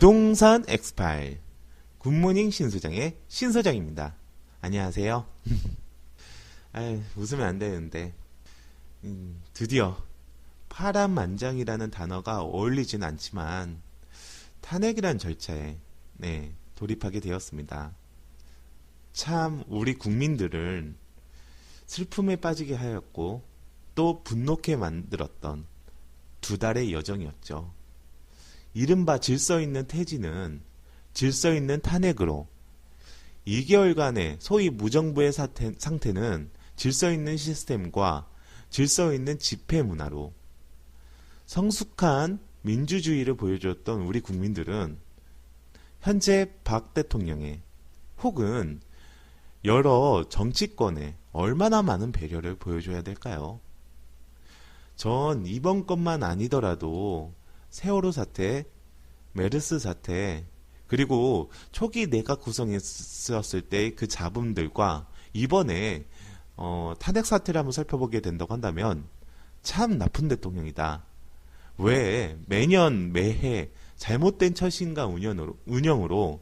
부동산 엑스파일 굿모닝 신소장의 신소장입니다. 안녕하세요. 아 웃으면 안 되는데 음, 드디어 파란만장이라는 단어가 어울리진 않지만 탄핵이란 절차에 네, 돌입하게 되었습니다. 참 우리 국민들을 슬픔에 빠지게 하였고 또 분노케 만들었던 두 달의 여정이었죠. 이른바 질서 있는 태지는 질서 있는 탄핵으로 2개월간의 소위 무정부의 사태, 상태는 질서 있는 시스템과 질서 있는 집회 문화로 성숙한 민주주의를 보여줬던 우리 국민들은 현재 박 대통령의 혹은 여러 정치권에 얼마나 많은 배려를 보여줘야 될까요? 전 이번 것만 아니더라도 세월호 사태, 메르스 사태, 그리고 초기 내각 구성했었을 때 그 잡음들과 이번에 어, 탄핵 사태를 한번 살펴보게 된다고 한다면 참 나쁜 대통령이다. 왜 매년 매해 잘못된 처신과 운영으로, 운영으로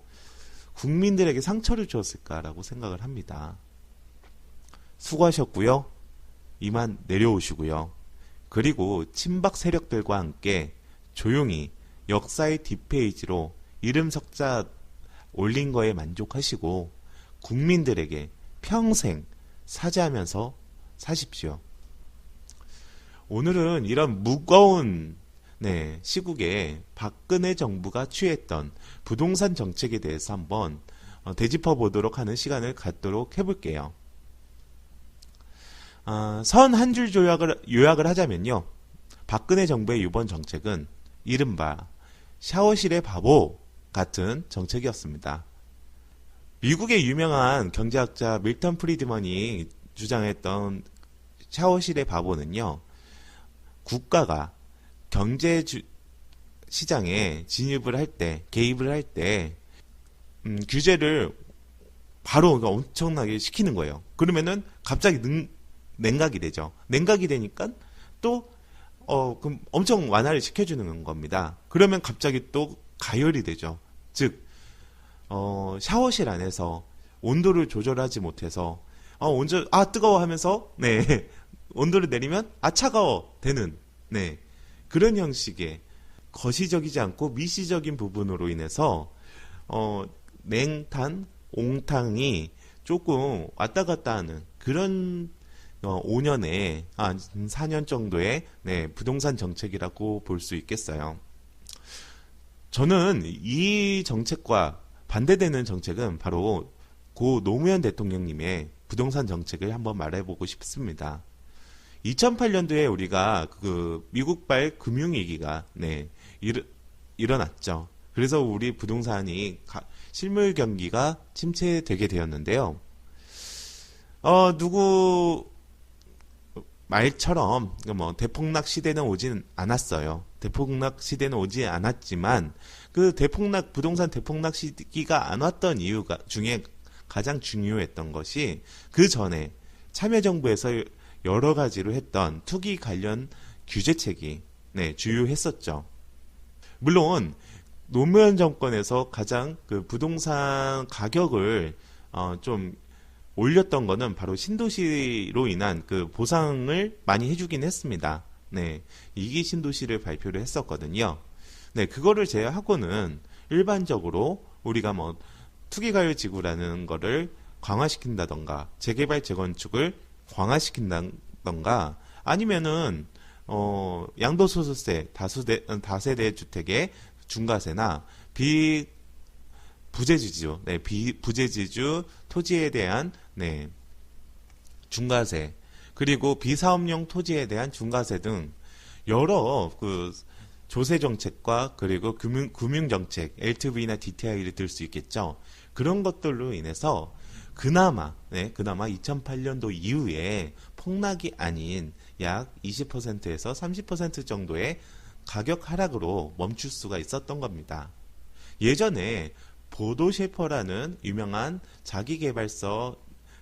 국민들에게 상처를 주었을까라고 생각을 합니다. 수고하셨고요. 이만 내려오시고요. 그리고 친박 세력들과 함께 조용히 역사의 뒷페이지로 이름 석자 올린 거에 만족하시고 국민들에게 평생 사죄하면서 사십시오. 오늘은 이런 무거운 네, 시국에 박근혜 정부가 취했던 부동산 정책에 대해서 한번 어, 되짚어 보도록 하는 시간을 갖도록 해볼게요. 어, 선한 줄 요약을, 요약을 하자면요. 박근혜 정부의 이번 정책은 이른바 샤워실의 바보 같은 정책이었습니다. 미국의 유명한 경제학자 밀턴 프리드먼이 주장했던 샤워실의 바보는요. 국가가 경제 주, 시장에 진입을 할 때, 개입을 할 때, 음, 규제를 바로 그러니까 엄청나게 시키는 거예요. 그러면은 갑자기 능, 냉각이 되죠. 냉각이 되니까 또, 어, 그럼 엄청 완화를 시켜주는 겁니다. 그러면 갑자기 또 가열이 되죠. 즉, 어, 샤워실 안에서 온도를 조절하지 못해서, 어, 온도, 아, 뜨거워 하면서, 네, 온도를 내리면, 아, 차가워 되는, 네, 그런 형식의 거시적이지 않고 미시적인 부분으로 인해서 어, 냉탄, 옹탕이 조금 왔다 갔다 하는 그런 어, 5년에 아, 4년 정도의 네, 부동산 정책이라고 볼 수 있겠어요. 저는 이 정책과 반대되는 정책은 바로 고 노무현 대통령님의 부동산 정책을 한번 말해보고 싶습니다. 2008년도에 우리가 그 미국발 금융위기가 네, 일, 일어났죠. 그래서 우리 부동산이 가, 실물 경기가 침체되게 되었는데요. 어, 누구 말처럼 뭐 대폭락 시대는 오진 않았어요. 대폭락 시대는 오지 않았지만 그 대폭락 부동산 대폭락 시기가 안 왔던 이유가 중에 가장 중요했던 것이 그 전에 참여정부에서 여러 가지로 했던 투기 관련 규제책이 네, 주요했었죠. 물론 노무현 정권에서 가장 그 부동산 가격을 어, 좀 올렸던 거는 바로 신도시로 인한 그 보상을 많이 해주긴 했습니다. 네, 이기 신도시를 발표를 했었거든요. 네, 그거를 제외하고는 일반적으로 우리가 뭐 투기가율 지구라는 거를 강화시킨다던가 재개발 재건축을 강화시킨다던가 아니면은 어 양도소득세 다수대 다세대 주택의 중과세나 비 부재지주 네, 비 부재지주 토지에 대한 네 중과세 그리고 비사업용 토지에 대한 중과세 등 여러 그 조세 정책과 그리고 금융 금융 정책 LTV나 DTI를 들 수 있겠죠. 그런 것들로 인해서 그나마 네, 그나마 2008년도 이후에 폭락이 아닌 약 20%에서 30% 정도의 가격 하락으로 멈출 수가 있었던 겁니다. 예전에 보도 셰퍼라는 유명한 자기개발서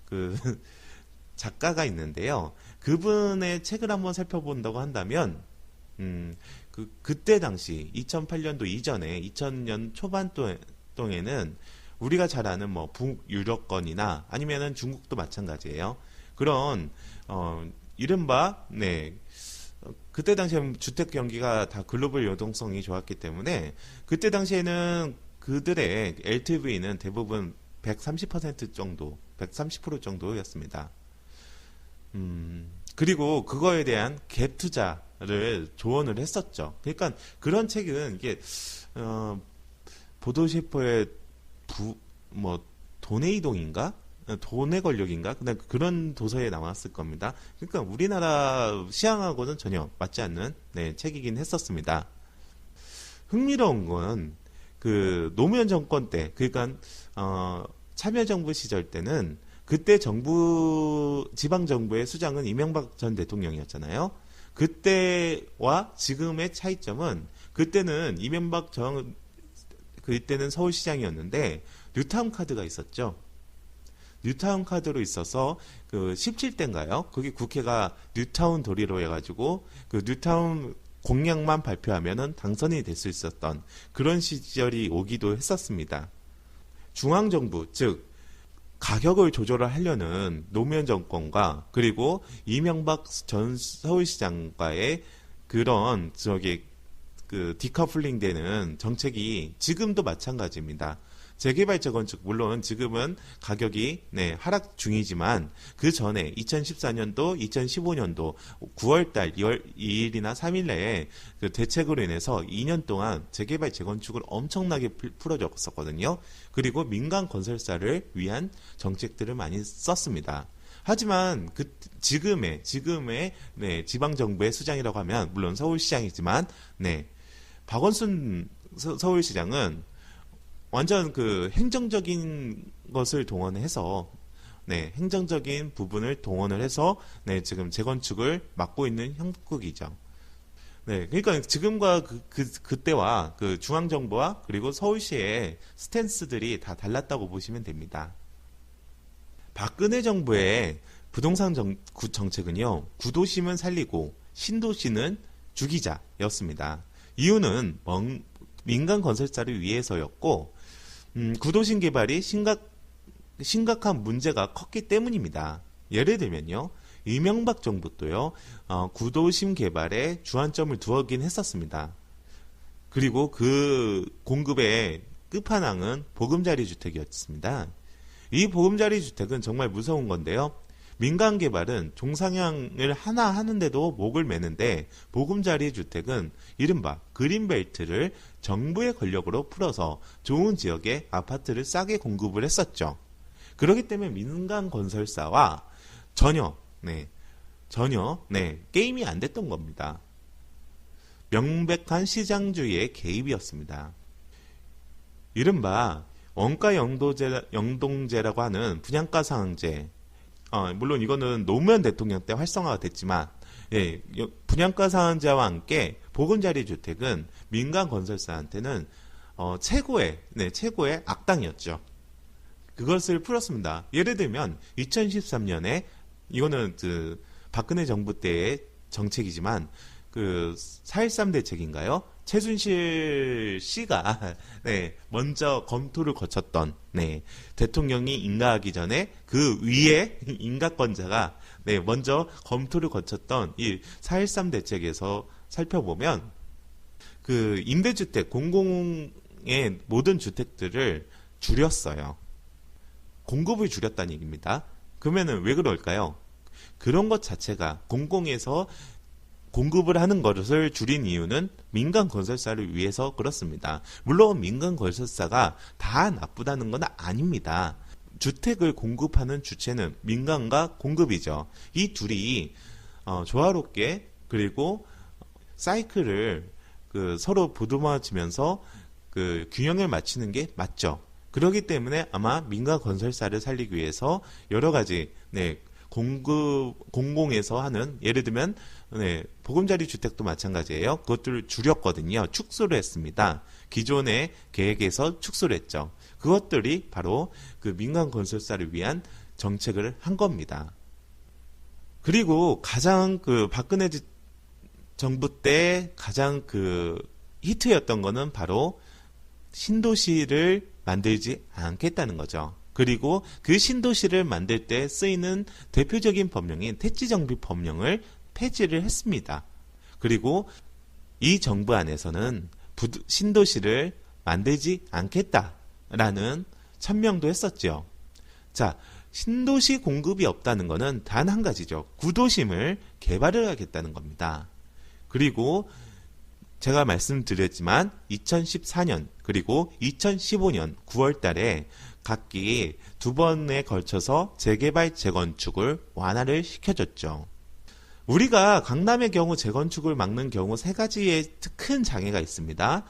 그 작가가 있는데요. 그분의 책을 한번 살펴본다고 한다면 음, 그 그때 당시 2008년도 이전에 2000년 초반 또- 동에는 우리가 잘 아는 뭐 북유럽권이나 아니면은 중국도 마찬가지예요. 그런 어 이른바 네 어, 그때 당시에 주택 경기가 다 글로벌 유동성이 좋았기 때문에 그때 당시에는 그들의 LTV는 대부분 130% 정도, 130% 정도였습니다. 음, 그리고 그거에 대한 갭 투자를 조언을 했었죠. 그러니까 그런 책은 이게 어, 보도 셰퍼의 부, 뭐 돈의 이동인가? 돈의 권력인가? 그런 도서에 나왔을 겁니다. 그러니까 우리나라 시향하고는 전혀 맞지 않는 네, 책이긴 했었습니다. 흥미로운 건 그 노무현 정권 때, 그러니까 어, 참여정부 시절 때는 그때 정부 지방 정부의 수장은 이명박 전 대통령이었잖아요. 그때와 지금의 차이점은 그때는 이명박 전 그때는 서울시장이었는데 뉴타운 카드가 있었죠. 뉴타운 카드로 있어서 그 17대인가요? 그게 국회가 뉴타운 도리로 해가지고 그 뉴타운 공약만 발표하면은 당선이 될 수 있었던 그런 시절이 오기도 했었습니다. 중앙정부, 즉, 가격을 조절을 하려는 노무현 정권과 그리고 이명박 전 서울시장과의 그런 저기 그 디커플링 되는 정책이 지금도 마찬가지입니다. 재개발 재건축 물론 지금은 가격이 네, 하락 중이지만 그 전에 2014년도, 2015년도 9월 달 2월 2일이나 3일 내에 그 대책으로 인해서 2년 동안 재개발 재건축을 엄청나게 풀- 풀어줬었거든요. 그리고 민간 건설사를 위한 정책들을 많이 썼습니다. 하지만 그 지금의 지금의 네, 지방 정부의 수장이라고 하면 물론 서울시장이지만 네. 박원순 서- 서울시장은 완전 그 행정적인 것을 동원해서 네, 행정적인 부분을 동원을 해서 네, 지금 재건축을 맡고 있는 형국이죠. 네, 그러니까 지금과 그, 그 그때와 그 중앙 정부와 그리고 서울시의 스탠스들이 다 달랐다고 보시면 됩니다. 박근혜 정부의 부동산 정, 구- 정책은요, 구도심은 살리고 신도시는 죽이자였습니다. 이유는 멍- 민간 건설사를 위해서였고, 음, 구도심 개발이 심각, 심각한 문제가 컸기 때문입니다. 예를 들면요, 이명박 정부 도요, 어, 구도심 개발에 주안점을 두었긴 했었습니다. 그리고 그 공급의 끝판왕은 보금자리 주택이었습니다. 이 보금자리 주택은 정말 무서운 건데요. 민간 개발은 종상향을 하나 하는데도 목을 매는데 보금자리 주택은 이른바 그린벨트를 정부의 권력으로 풀어서 좋은 지역에 아파트를 싸게 공급을 했었죠. 그렇기 때문에 민간 건설사와 전혀 네 전혀 네 게임이 안 됐던 겁니다. 명백한 시장주의의 개입이었습니다. 이른바 원가 영도제, 영동제라고 하는 분양가 상한제. 어, 물론 이거는 노무현 대통령 때 활성화가 됐지만, 예, 여- 분양가 상한제와 함께 보금자리 주택은 민간 건설사한테는 어, 최고의, 네, 최고의 악당이었죠. 그것을 풀었습니다. 예를 들면 2013년에 이거는 그 박근혜 정부 때의 정책이지만 그 4.13 대책인가요? 최순실 씨가 네, 먼저 검토를 거쳤던 네, 대통령이 인가하기 전에 그 위에 인가권자가 네, 먼저 검토를 거쳤던 이 4.13 대책에서 살펴보면 그 임대주택 공공의 모든 주택들을 줄였어요. 공급을 줄였다는 얘기입니다. 그러면은 왜 그럴까요? 그런 것 자체가 공공에서 공급을 하는 것을 줄인 이유는 민간 건설사를 위해서 그렇습니다. 물론 민간 건설사가 다 나쁘다는 건 아닙니다. 주택을 공급하는 주체는 민간과 공급이죠. 이 둘이 어, 조화롭게 그리고 사이클을 그 서로 보듬어지면서 그 균형을 맞추는 게 맞죠. 그렇기 때문에 아마 민간 건설사를 살리기 위해서 여러 가지 네 공급 공공에서 하는 예를 들면 네 보금자리 주택도 마찬가지예요. 그것들을 줄였거든요. 축소를 했습니다. 기존의 계획에서 축소를 했죠. 그것들이 바로 그 민간 건설사를 위한 정책을 한 겁니다. 그리고 가장 그 박근혜 지- 정부 때 가장 그 히트였던 거는 바로 신도시를 만들지 않겠다는 거죠. 그리고 그 신도시를 만들 때 쓰이는 대표적인 법령인 택지정비 법령을 폐지를 했습니다. 그리고 이 정부 안에서는 신도시를 만들지 않겠다라는 천명도 했었죠. 자, 신도시 공급이 없다는 것은 단 한 가지죠. 구도심을 개발을 하겠다는 겁니다. 그리고 제가 말씀드렸지만 2014년 그리고 2015년 9월 달에 각기 두 번에 걸쳐서 재개발 재건축을 완화를 시켜줬죠. 우리가 강남의 경우 재건축을 막는 경우 세 가지의 큰 장애가 있습니다.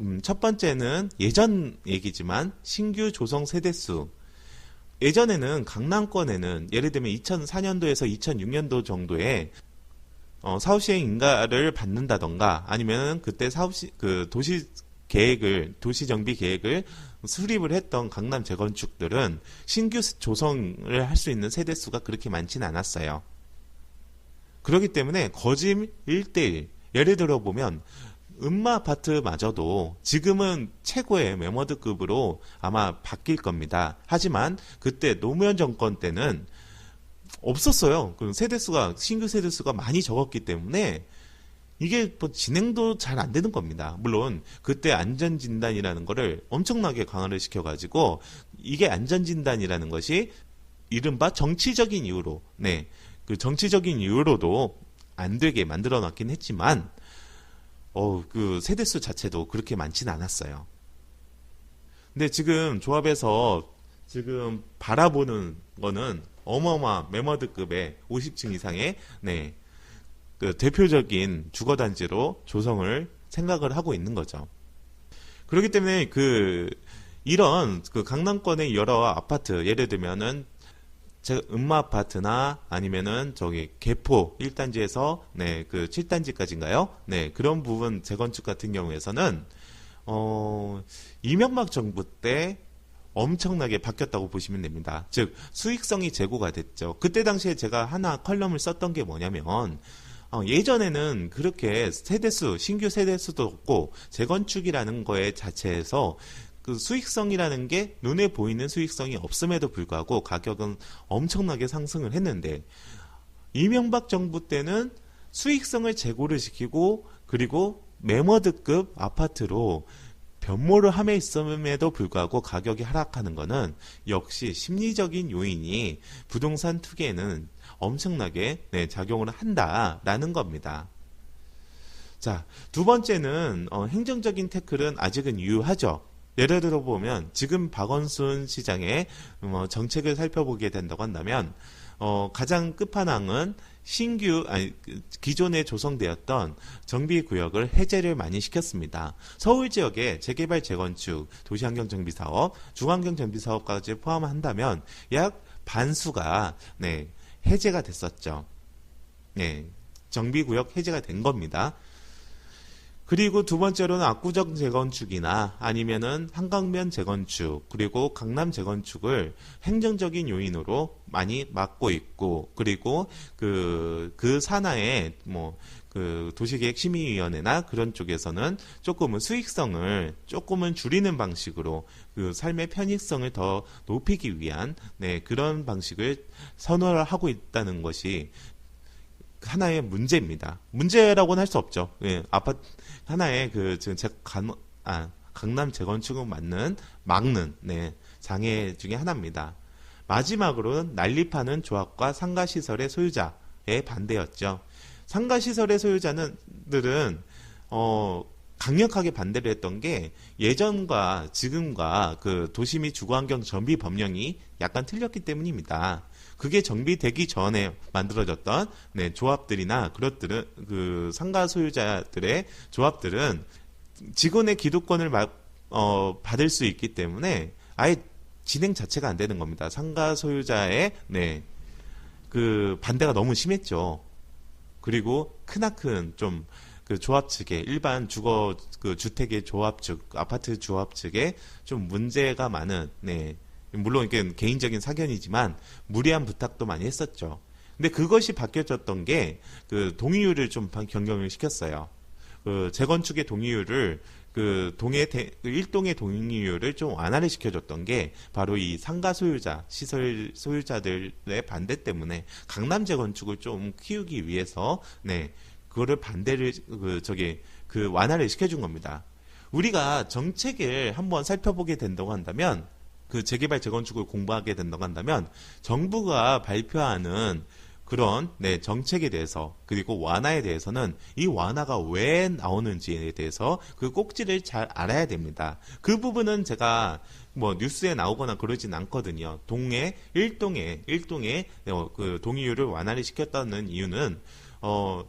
음, 첫 번째는 예전 얘기지만 신규 조성 세대수. 예전에는 강남권에는 예를 들면 2004년도에서 2006년도 정도에 어, 사후시행 인가를 받는다던가 아니면 그때 사후시 그 도시 계획을 도시 정비 계획을 수립을 했던 강남 재건축들은 신규 조성을 할 수 있는 세대 수가 그렇게 많지는 않았어요. 그렇기 때문에 거짐 1대1 예를 들어 보면 음마 아파트마저도 지금은 최고의 메머드급으로 아마 바뀔 겁니다. 하지만 그때 노무현 정권 때는 없었어요. 그 세대수가 신규 세대수가 많이 적었기 때문에 이게 뭐 진행도 잘 안 되는 겁니다. 물론 그때 안전 진단이라는 거를 엄청나게 강화를 시켜가지고 이게 안전 진단이라는 것이 이른바 정치적인 이유로 네. 그 정치적인 이유로도 안 되게 만들어 놨긴 했지만 어, 그 세대수 자체도 그렇게 많지는 않았어요. 근데 지금 조합에서 지금 바라보는 거는 어마어마 메머드급의 50층 이상의 네. 그 대표적인 주거 단지로 조성을 생각을 하고 있는 거죠. 그렇기 때문에 그 이런 그 강남권의 여러 아파트 예를 들면은 제가 음마 아파트나 아니면은 저기 개포 1단지에서 네, 그 7단지까지인가요? 네, 그런 부분 재건축 같은 경우에서는 어, 이명박 정부 때 엄청나게 바뀌었다고 보시면 됩니다. 즉 수익성이 제고가 됐죠. 그때 당시에 제가 하나 컬럼을 썼던 게 뭐냐면 어, 예전에는 그렇게 세대수 신규 세대수도 없고 재건축이라는 거에 자체에서 그 수익성이라는 게 눈에 보이는 수익성이 없음에도 불구하고 가격은 엄청나게 상승을 했는데 이명박 정부 때는 수익성을 제고를 시키고 그리고 메머드급 아파트로 변모를 함에 있음에도 불구하고 가격이 하락하는 것은 역시 심리적인 요인이 부동산 투기에는 엄청나게 네, 작용을 한다라는 겁니다. 자, 두 번째는 어, 행정적인 태클은 아직은 유효하죠. 예를 들어 보면 지금 박원순 시장의 어, 정책을 살펴보게 된다고 한다면 어, 가장 끝판왕은 신규 아니 그 기존에 조성되었던 정비 구역을 해제를 많이 시켰습니다. 서울 지역의 재개발 재건축, 도시환경 정비 사업, 중환경 정비 사업까지 포함한다면 약 반수가 네, 해제가 됐었죠. 네. 정비 구역 해제가 된 겁니다. 그리고 두 번째로는 압구정 재건축이나 아니면은 한강변 재건축 그리고 강남 재건축을 행정적인 요인으로 많이 막고 있고 그리고 그그 산하에 뭐그 도시계획 심의위원회나 그런 쪽에서는 조금은 수익성을 조금은 줄이는 방식으로 그 삶의 편익성을 더 높이기 위한 네 그런 방식을 선호를 하고 있다는 것이 하나의 문제입니다. 문제라고는 할 수 없죠. 예, 아파트 하나의 그 지금 제 간, 아, 강남 재건축을 맞는 막는 네, 장애 중에 하나입니다. 마지막으로는 난립하는 조합과 상가 시설의 소유자의 반대였죠. 상가 시설의 소유자들은 어 강력하게 반대를 했던 게 예전과 지금과 그 도시 및 주거환경 정비 법령이 약간 틀렸기 때문입니다. 그게 정비되기 전에 만들어졌던 네, 조합들이나 그것들은 그 상가 소유자들의 조합들은 직원의 기득권을 막, 어, 받을 수 있기 때문에 아예 진행 자체가 안 되는 겁니다. 상가 소유자의 네, 그 반대가 너무 심했죠. 그리고 크나큰 좀 그 조합 측에 일반 주거 그 주택의 조합 측 아파트 조합 측에 좀 문제가 많은 네 물론 이게 개인적인 사견이지만 무리한 부탁도 많이 했었죠. 근데 그것이 바뀌어졌던 게 그 동의율을 좀 변경을 시켰어요. 그 재건축의 동의율을 그 동해 대, 그 일동의 동의율을 좀 완화를 시켜줬던 게 바로 이 상가 소유자 시설 소유자들의 반대 때문에 강남 재건축을 좀 키우기 위해서 네 그거를 반대를 그 저기 그 완화를 시켜준 겁니다. 우리가 정책을 한번 살펴보게 된다고 한다면 그 재개발 재건축을 공부하게 된다고 한다면 정부가 발표하는 그런 네, 정책에 대해서 그리고 완화에 대해서는 이 완화가 왜 나오는지에 대해서 그 꼭지를 잘 알아야 됩니다. 그 부분은 제가 뭐 뉴스에 나오거나 그러진 않거든요. 동해 일동에 일동에 어, 그 동의율을 완화를 시켰다는 이유는 어,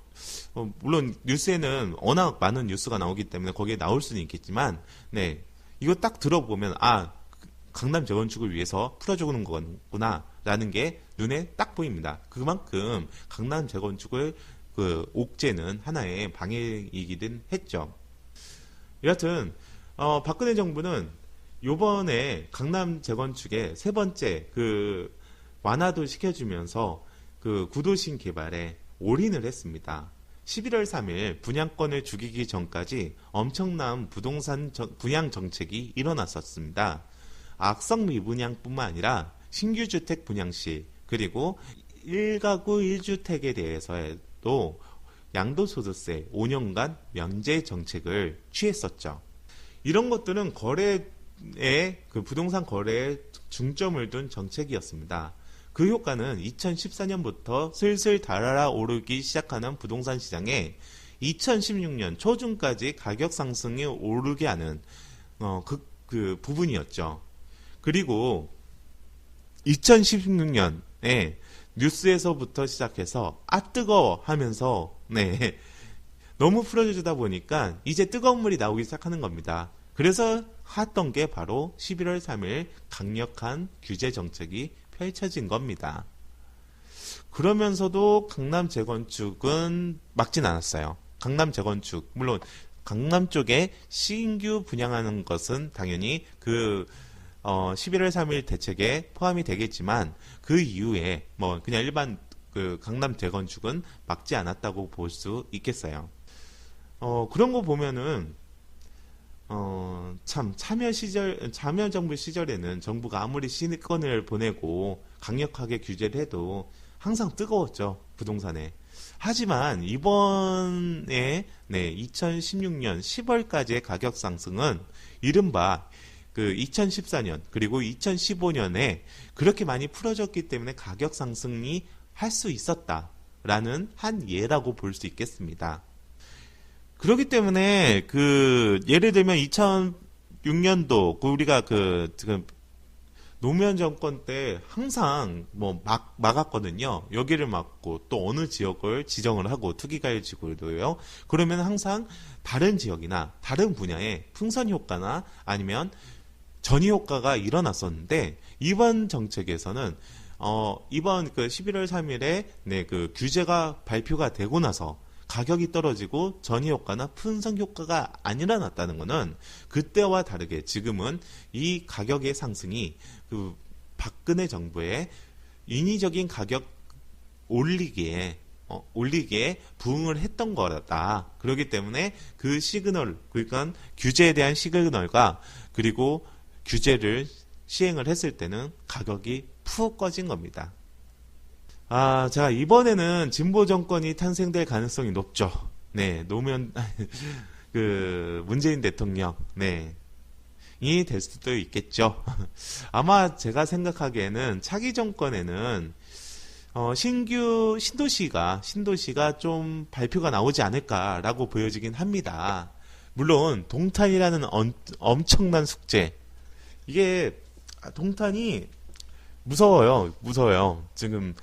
어, 물론 뉴스에는 워낙 많은 뉴스가 나오기 때문에 거기에 나올 수는 있겠지만 네 이거 딱 들어보면 아 강남 재건축을 위해서 풀어주는 거구나라는 게 눈에 딱 보입니다. 그만큼 강남 재건축을 그 옥죄는 하나의 방해이기는 했죠. 여하튼 어, 박근혜 정부는 요번에 강남 재건축의 세 번째 그 완화도 시켜주면서 그 구도심 개발에 올인을 했습니다. 11월 3일 분양권을 죽이기 전까지 엄청난 부동산 분양 정책이 일어났었습니다. 악성 미분양뿐만 아니라 신규 주택 분양 시 그리고 1가구 1주택에 대해서도 양도소득세 5년간 면제 정책을 취했었죠. 이런 것들은 거래에 그 부동산 거래에 중점을 둔 정책이었습니다. 그 효과는 2014년부터 슬슬 달아라 오르기 시작하는 부동산 시장에 2016년 초중까지 가격 상승이 오르게 하는 어, 그, 그 부분이었죠. 그리고 2016년에 뉴스에서부터 시작해서 아 뜨거 하면서 네 너무 풀어주다 보니까 이제 뜨거운 물이 나오기 시작하는 겁니다. 그래서 했던 게 바로 11월 3일 강력한 규제 정책이 펼쳐진 겁니다. 그러면서도 강남 재건축은 막진 않았어요. 강남 재건축 물론 강남 쪽에 신규 분양하는 것은 당연히 그 어, 11월 3일 대책에 포함이 되겠지만 그 이후에 뭐 그냥 일반 그 강남 재건축은 막지 않았다고 볼 수 있겠어요. 어, 그런 거 보면은 어, 참 참여 시절 참여 정부 시절에는 정부가 아무리 신권을 보내고 강력하게 규제를 해도 항상 뜨거웠죠 부동산에. 하지만 이번에 네 2016년 10월까지의 가격 상승은 이른바 그 2014년 그리고 2015년에 그렇게 많이 풀어졌기 때문에 가격 상승이 할 수 있었다라는 한 예라고 볼 수 있겠습니다. 그렇기 때문에 그 예를 들면 2006년도 그 우리가 그 지금 노무현 정권 때 항상 뭐 막 막았거든요. 여기를 막고 또 어느 지역을 지정을 하고 투기가율 지구도요. 그러면 항상 다른 지역이나 다른 분야의 풍선 효과나 아니면 전이 효과가 일어났었는데 이번 정책에서는 어 이번 그 11월 3일에 네 그 규제가 발표가 되고 나서 가격이 떨어지고 전이 효과나 분석 효과가 안 일어났다는 것은 그때와 다르게 지금은 이 가격의 상승이 그 박근혜 정부의 인위적인 가격 올리기에 어, 올리기에 부응을 했던 거다. 그렇기 때문에 그 시그널, 그러니까 규제에 대한 시그널과 그리고 규제를 시행을 했을 때는 가격이 푹 꺼진 겁니다. 아, 자, 이번에는 진보 정권이 탄생될 가능성이 높죠. 네, 노무현, 그, 문재인 대통령, 네. 이 될 수도 있겠죠. 아마 제가 생각하기에는 차기 정권에는 어, 신규 신도시가 신도시가 좀 발표가 나오지 않을까라고 보여지긴 합니다. 물론 동탄이라는 엄, 엄청난 숙제 이게 동탄이 무서워요. 무서워요. 지금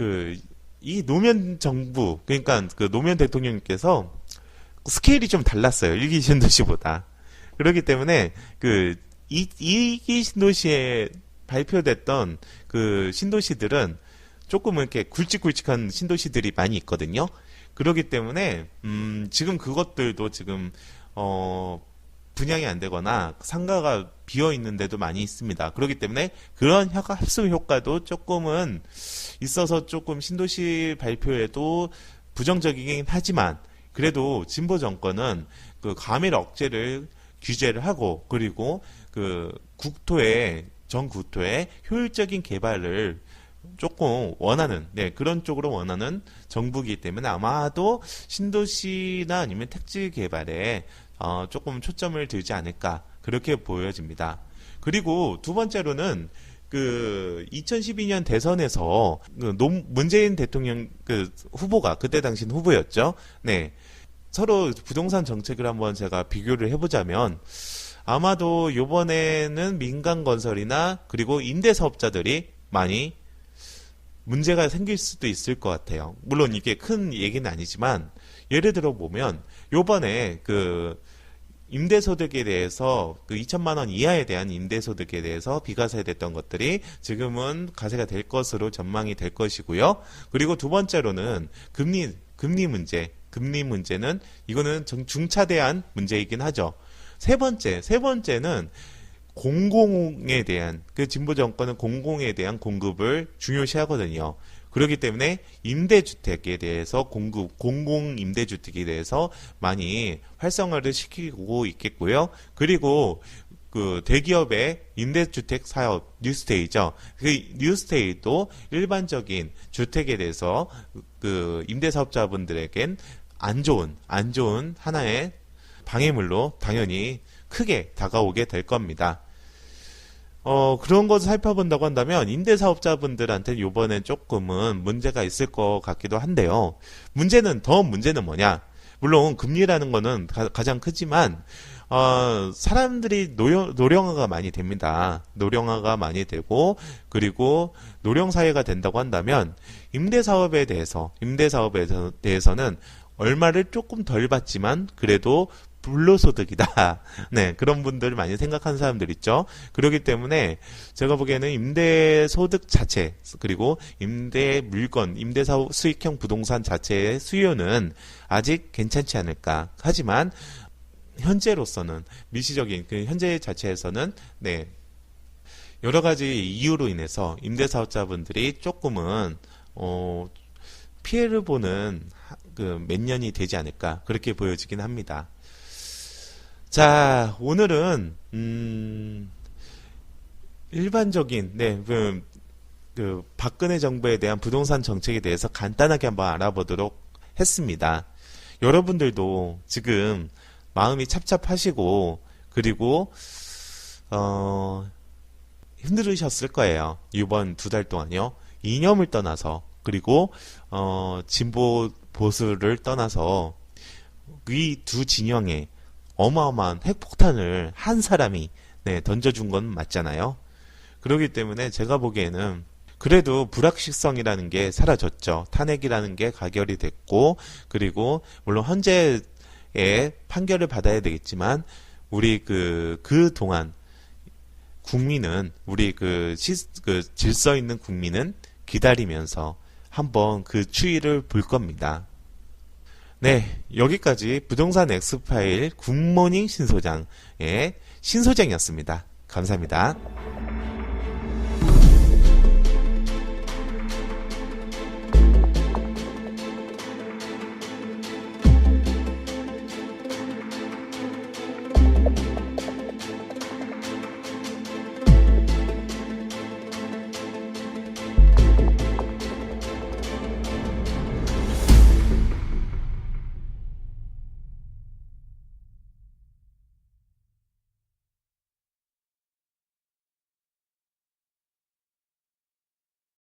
그 이 노무현 정부 그러니까 그 노무현 대통령께서 스케일이 좀 달랐어요. 일기 신도시보다. 그렇기 때문에 그 이, 이기 신도시에 발표됐던 그 신도시들은 조금 이렇게 굵직굵직한 신도시들이 많이 있거든요. 그렇기 때문에 음 지금 그것들도 지금 어 분양이 안 되거나 상가가 비어 있는데도 많이 있습니다. 그렇기 때문에 그런 합수 효과도 조금은 있어서 조금 신도시 발표에도 부정적이긴 하지만 그래도 진보 정권은 그 과밀 억제를 규제를 하고 그리고 그 국토의 전 국토의 효율적인 개발을 조금 원하는 네 그런 쪽으로 원하는 정부이기 때문에 아마도 신도시나 아니면 택지 개발에 어, 조금 초점을 들지 않을까 그렇게 보여집니다. 그리고 두 번째로는 그 2012년 대선에서 그 노, 문재인 대통령 그 후보가 그때 당신 후보였죠. 네. 서로 부동산 정책을 한번 제가 비교를 해보자면 아마도 요번에는 민간 건설이나 그리고 임대 사업자들이 많이 문제가 생길 수도 있을 것 같아요. 물론 이게 큰 얘기는 아니지만 예를 들어 보면 요번에 그 임대소득에 대해서 그 2천만 원 이하에 대한 임대소득에 대해서 비과세됐던 것들이 지금은 과세가 될 것으로 전망이 될 것이고요. 그리고 두 번째로는 금리 금리 문제. 금리 문제는 이거는 중차대한 문제이긴 하죠. 세 번째, 세 번째는 공공에 대한 그 진보 정권은 공공에 대한 공급을 중요시하거든요. 그렇기 때문에 임대주택에 대해서 공급 공공 임대주택에 대해서 많이 활성화를 시키고 있겠고요. 그리고 그 대기업의 임대주택 사업 뉴스테이죠. 그 뉴스테이도 일반적인 주택에 대해서 그 임대사업자분들에겐 안 좋은 안 좋은 하나의 방해물로 당연히 크게 다가오게 될 겁니다. 어, 그런 것을 살펴본다고 한다면 임대사업자분들한테 요번엔 조금은 문제가 있을 것 같기도 한데요. 문제는 더 문제는 뭐냐? 물론 금리라는 거는 가, 장 크지만 어, 사람들이 노령, 노령화가 많이 됩니다. 노령화가 많이 되고 그리고 노령 사회가 된다고 한다면 임대 사업에 대해서 임대 사업에 대해서는 얼마를 조금 덜 받지만 그래도 불로소득이다. 네, 그런 분들 많이 생각하는 사람들 있죠. 그렇기 때문에 제가 보기에는 임대 소득 자체 그리고 임대 물건, 임대 사업 수익형 부동산 자체의 수요는 아직 괜찮지 않을까. 하지만 현재로서는 미시적인 그 현재 자체에서는 네. 여러 가지 이유로 인해서 임대 사업자분들이 조금은 어 피해를 보는 그 몇 년이 되지 않을까 그렇게 보여지긴 합니다. 자, 오늘은 음 일반적인 네, 그, 그 박근혜 정부에 대한 부동산 정책에 대해서 간단하게 한번 알아보도록 했습니다. 여러분들도 지금 마음이 찹찹하시고 그리고 어 힘들으셨을 거예요. 이번 두 달 동안요. 이념을 떠나서 그리고 어 진보 보수를 떠나서 이 두 진영에 어마어마한 핵폭탄을 한 사람이 네, 던져준 건 맞잖아요. 그렇기 때문에 제가 보기에는 그래도 불확실성이라는 게 사라졌죠. 탄핵이라는 게 가결이 됐고, 그리고 물론 현재의 판결을 받아야 되겠지만, 우리 그, 그 동안 국민은, 우리 그, 시, 그 질서 있는 국민은 기다리면서 한번 그 추이를 볼 겁니다. 네, 여기까지 부동산 엑스파일 굿모닝 신소장의 신소장이었습니다. 감사합니다.